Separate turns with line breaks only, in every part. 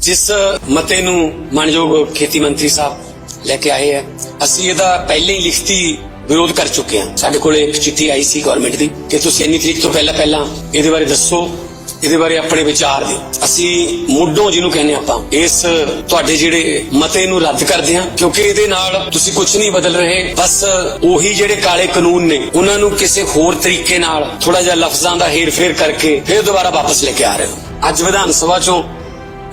ਜਿਸ ਮਤੇ ਨੂੰ ਮਾਨਯੋਗ ਖੇਤੀ ਮੰਤਰੀ ਸਾਹਿਬ ਲੈ ਕੇ ਆਏ ਹੈ ਅਸੀਂ ਇਹਦਾ ਪਹਿਲੇ ਹੀ ਲਿਖਤੀ ਵਿਰੋਧ ਕਰ ਚੁੱਕੇ ਹਾਂ। ਸਾਡੇ ਕੋਲ ਇੱਕ ਚਿੱਠੀ ਆਈ ਸੀ ਗਵਰਨਮੈਂਟ ਦੀ ਕਿ ਤੁਸੀਂ ਇੰਨੀ ਤਰੀਕ ਤੋਂ ਪਹਿਲਾਂ ਪਹਿਲਾਂ ਇਹਦੇ ਬਾਰੇ ਦੱਸੋ, ਇਹਦੇ ਬਾਰੇ ਆਪਣੇ ਵਿਚਾਰ ਦਿਓ। ਅਸੀਂ ਮੁੱਢੋਂ ਜਿਹਨੂੰ ਕਹਿੰਦੇ ਆਪਾਂ, ਇਸ ਤੁਹਾਡੇ ਜਿਹੜੇ ਮਤੇ ਨੂੰ ਰੱਦ ਕਰਦੇ ਹਾਂ, ਕਿਉਂਕਿ ਇਹਦੇ ਨਾਲ ਤੁਸੀਂ ਕੁਝ ਨਹੀਂ ਬਦਲ ਰਹੇ, ਬਸ ਉਹੀ ਜਿਹੜੇ ਕਾਲੇ ਕਾਨੂੰਨ ਨੇ, ਉਹਨਾਂ ਨੂੰ ਕਿਸੇ ਹੋਰ ਤਰੀਕੇ ਨਾਲ ਥੋੜਾ ਜਿਹਾ ਲਫ਼ਜ਼ਾਂ ਦਾ ਹੇਰ-ਫੇਰ ਕਰਕੇ ਫਿਰ ਦੁਬਾਰਾ ਵਾਪਸ ਲੈ ਕੇ ਆ ਰਹੇ ਹੋ। ਅੱਜ ਵਿਧਾਨ ਸਭਾ ਚੋਂ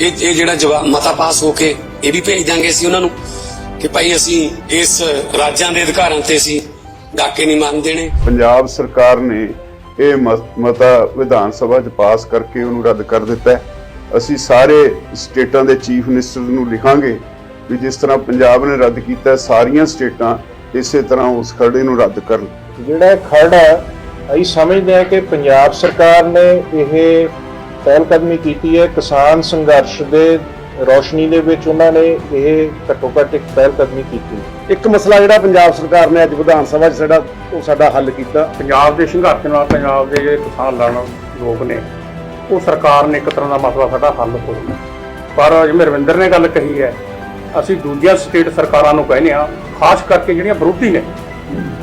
ਇਹ ਇਹ ਜਿਹੜਾ ਜਵਾਬ ਮਤਾ ਪਾਸ ਹੋ ਕੇ ਇਹ ਵੀ ਭੇਜ ਦਾਂਗੇ ਅਸੀਂ ਉਹਨਾਂ ਨੂੰ ਕਿ ਭਾਈ ਅਸੀਂ ਇਸ ਰਾਜਾਂ ਦੇ ਅਧਿਕਾਰਾਂ ਤੇ ਅਸੀਂ ਡਾਕੇ ਨਹੀਂ ਮੰਨ ਦੇਣੇ।
ਪੰਜਾਬ ਸਰਕਾਰ ਨੇ ਇਹ ਮਤਾ ਵਿਧਾਨ ਸਭਾ 'ਚ ਪਾਸ ਕਰਕੇ ਉਹਨੂੰ ਰੱਦ ਕਰ ਦਿੱਤਾ ਅਸੀਂ ਸਾਰੇ ਸਟੇਟਾਂ ਦੇ ਚੀਫ ਮਿਨਿਸਟਰ ਨੂੰ ਲਿਖਾਂਗੇ ਵੀ ਜਿਸ ਤਰ੍ਹਾਂ ਪੰਜਾਬ ਨੇ ਰੱਦ ਕੀਤਾ ਸਾਰੀਆਂ ਸਟੇਟਾਂ ਇਸੇ ਤਰ੍ਹਾਂ ਉਸ ਖਰੜੇ ਨੂੰ ਰੱਦ ਕਰਨ
ਜਿਹੜਾ ਖਰੜਾ ਅਸੀਂ ਸਮਝਦੇ ਹਾਂ ਕਿ ਪੰਜਾਬ ਸਰਕਾਰ ਨੇ ਇਹ ਪਹਿਲ ਕਦਮੀ ਕੀਤੀ ਹੈ। ਕਿਸਾਨ ਸੰਘਰਸ਼ ਦੇ ਰੋਸ਼ਨੀ ਦੇ ਵਿੱਚ ਉਹਨਾਂ ਨੇ ਇਹ ਘੱਟੋ ਘੱਟ ਇੱਕ ਪਹਿਲ ਕਦਮੀ ਕੀਤੀ। ਹੈ
ਇੱਕ ਮਸਲਾ ਜਿਹੜਾ ਪੰਜਾਬ ਸਰਕਾਰ ਨੇ ਅੱਜ ਵਿਧਾਨ ਸਭਾ 'ਚ ਸਾਡਾ ਉਹ ਸਾਡਾ ਹੱਲ ਕੀਤਾ।
ਪੰਜਾਬ ਦੇ ਸੰਘਰਸ਼ ਨਾਲ ਪੰਜਾਬ ਦੇ ਜਿਹੜੇ ਕਿਸਾਨ ਲੜਨ ਲੋਕ ਨੇ ਉਹ ਸਰਕਾਰ ਨੇ ਇੱਕ ਤਰ੍ਹਾਂ ਦਾ ਮਸਲਾ ਸਾਡਾ ਹੱਲ ਹੋ ਗਿਆ ਪਰ ਜਿਵੇਂ ਰਵਿੰਦਰ ਨੇ ਗੱਲ ਕਹੀ ਹੈ ਅਸੀਂ ਦੂਜੀਆਂ ਸਟੇਟ ਸਰਕਾਰਾਂ ਨੂੰ ਕਹਿੰਦੇ ਆ ਖਾਸ ਕਰਕੇ ਜਿਹੜੀਆਂ ਵਿਰੋਧੀ ਨੇ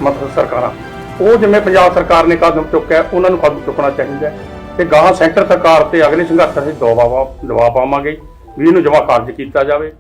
ਮਤਲਬ ਸਰਕਾਰਾਂ ਉਹ ਜਿਵੇਂ ਪੰਜਾਬ ਸਰਕਾਰ ਨੇ ਕਦਮ ਚੁੱਕਿਆ ਉਹਨਾਂ ਨੂੰ ਕਦਮ ਚੁੱਕਣਾ ਚਾਹੀਦਾ ਹੈ। ਤੇ ਗਾਹਾਂ ਸੈਂਟਰ ਸਰਕਾਰ ਤੇ ਅਗਲੇ ਸੰਘਰਸ਼ ਅਸੀਂ ਦਬਾਅ ਦਬਾਅ ਪਾਵਾਂਗੇ, ਵੀ ਇਹਨੂੰ ਜਮ੍ਹਾਂ ਖਾਰਜ ਕੀਤਾ ਜਾਵੇ।